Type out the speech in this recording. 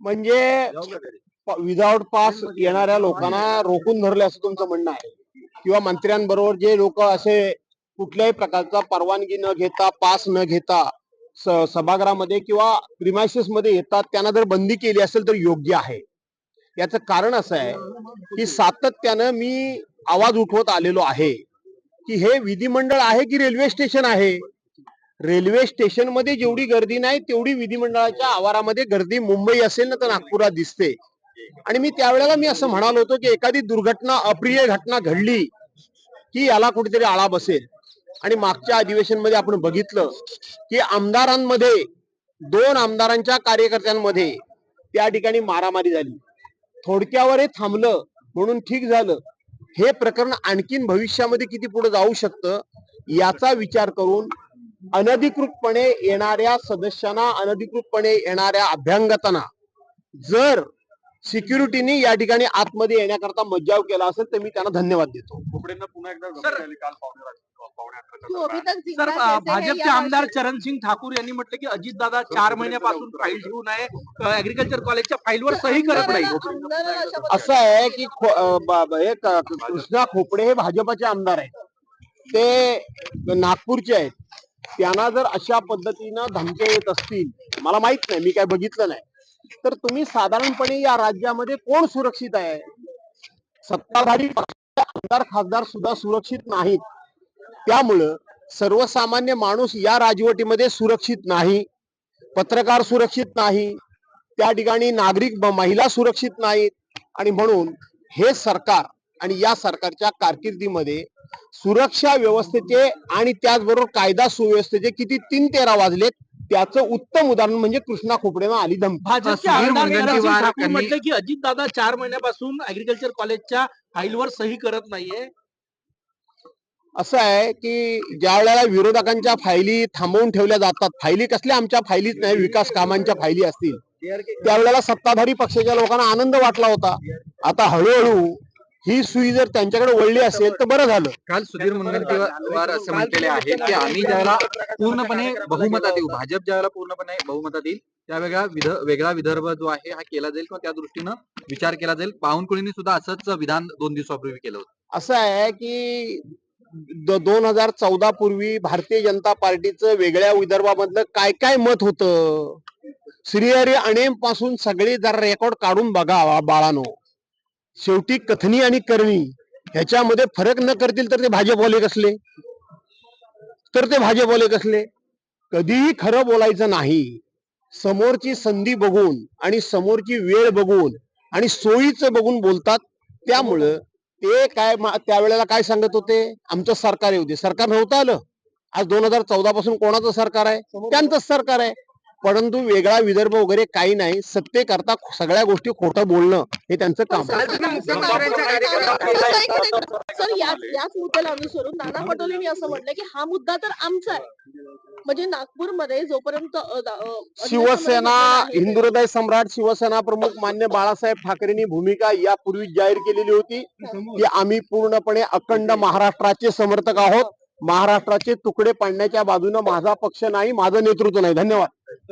म्हणजे without pass येणाऱ्या लोकांना रोखून धरले असं तुमचं म्हणणं आहे. किंवा मंत्र्यांबरोबर जे लोक असे कुठल्याही प्रकारचा परवानगी न घेता पास न घेता सभागृहामध्ये किंवा प्रिमायसेस मध्ये येतात त्यांना जर बंदी केली असेल तर योग्य आहे. याचं कारण असं आहे की सातत्यानं मी आवाज उठवत आलेलो आहे की हे विधिमंडळ आहे की रेल्वे स्टेशन आहे? रेल्वे स्टेशनमध्ये जेवढी गर्दी नाही तेवढी विधिमंडळाच्या आवारामध्ये गर्दी मुंबई असेल ना तर नागपुरात दिसते. आणि मी त्यावेळेला मी असं म्हणालो होतो की एखादी दुर्घटना अप्रिय घटना घडली की याला कुठेतरी आळा बसेल. आणि मागच्या अधिवेशनमध्ये आपण बघितलं की आमदारांमध्ये दोन आमदारांच्या कार्यकर्त्यांमध्ये त्या ठिकाणी मारामारी झाली. थोडक्यावर हे थांबलं म्हणून ठीक झालं. हे प्रकरण आणखीन भविष्यामध्ये किती पुढे जाऊ शकतं याचा विचार करून अनधिकृतपणे येणाऱ्या सदस्यांना अनधिकृतपणे येणाऱ्या अभ्यंगतांना जर सिक्युरिटीनी या ठिकाणी आतमध्ये येण्याकरता मज्जाव केला असेल तर मी त्यांना धन्यवाद देतो. पुन्हा एकदा कैसे है भाजपचे आमदार राष्ट्रीय- चरण सिंग ठाकूर यांनी म्हटलं की अजितदादा चार महिन्यापासून फाईल ठेवून आहे ऍग्रिकल्चर कॉलेजच्या फाईलवर सही करत नाही. असं आहे हे क- कृष्णा खोपडे हे भाजपचे आमदार आहेत. ते नागपूरचे आहेत. त्यांना जर अशा पद्धतीनं धमक्या येत असतील मला माहीत नाही मी काय बघितलं नाही तर तुम्ही साधारणपणे या राज्यामध्ये कोण सुरक्षित आहे? सत्ताधारी आमदार खासदार सुद्धा सुरक्षित नाहीत. त्यामुळं सर्वसामान्य माणूस या राजवटीमध्ये सुरक्षित नाही पत्रकार सुरक्षित नाही त्या ठिकाणी नागरिक महिला सुरक्षित नाहीत आणि म्हणून हे सरकार आणि या सरकारच्या कारकिर्दीमध्ये सुरक्षा व्यवस्थेचे आणि त्याचबरोबर कायदा सुव्यवस्थेचे किती तीन तेरा वाजलेत त्याचं उत्तम उदाहरण म्हणजे कृष्णा खोपडेनं आली म्हटलं की अजितदादा चार महिन्यापासून ऍग्रिकल्चर कॉलेजच्या फाईलवर सही करत नाहीये. असं आहे की ज्या वेळेला विरोधकांच्या फायली थांबवून ठेवल्या जातात फायली कसल्या आमच्या फायलीच नाही विकास कामांच्या फायली असतील त्यावेळेला सत्ताधारी पक्षाच्या लोकांना आनंद वाटला होता. आता हळूहळू ही सुई जर त्यांच्याकडे वळली असेल तर बरं झालं. काल सुधीर मुनगंटीवार असं म्हटलेले आहे की आम्ही ज्यावेळेला पूर्णपणे बहुमतात येऊ भाजप ज्यावेळेला पूर्णपणे बहुमतात येईल त्यावेळेला विध वेगळा विदर्भ जो आहे हा केला जाईल किंवा त्या दृष्टीनं विचार केला जाईल. बावनकुळींनी सुद्धा असंच विधान दोन दिवसापूर्वी केलं होतं. असं आहे की दोन हजार चौदा पूर्वी भारतीय जनता पार्टीचं वेगळ्या विदर्भामधलं काय काय मत होतं? श्रीहरी अणेमपासून सगळे जरा रेकॉर्ड काढून बघा बाळानो. शेवटी कथनी आणि करणी ह्याच्यामध्ये फरक न करतील तर ते भाजपवाले कसले? तर ते भाजपवाले कसले? कधीही खरं बोलायचं नाही. समोरची संधी बघून आणि समोरची वेळ बघून आणि सोयीचं बघून बोलतात. त्यामुळं ते काय त्यावेळेला काय सांगत होते? आमचं सरकार येऊ दे. सरकार नव्हतं आलं. आज दोन हजार चौदा पासून कोणाचं सरकार आहे? त्यांचंच सरकार आहे. परंतु वेगळा विदर्भ वगैरे काही नाही. सत्तेकरता सगळ्या गोष्टी खोटं बोलणं हे त्यांचं काम. आहे. सर याच मुद्द्याला अनुसरून नाना पटोलेंनी असं म्हटलं की हा मुद्दा तर आमचा आहे. म्हणजे नागपूरमध्ये जोपर्यंत शिवसेना हिंदू हृदय सम्राट शिवसेना प्रमुख मान्य बाळासाहेब ठाकरेंनी भूमिका यापूर्वी जाहीर केलेली होती. की आम्ही पूर्णपणे अखंड महाराष्ट्राचे समर्थक आहोत. महाराष्ट्राचे तुकडे पाडण्याच्या बाजूने माझा पक्ष नाही माझं नेतृत्व नाही. धन्यवाद.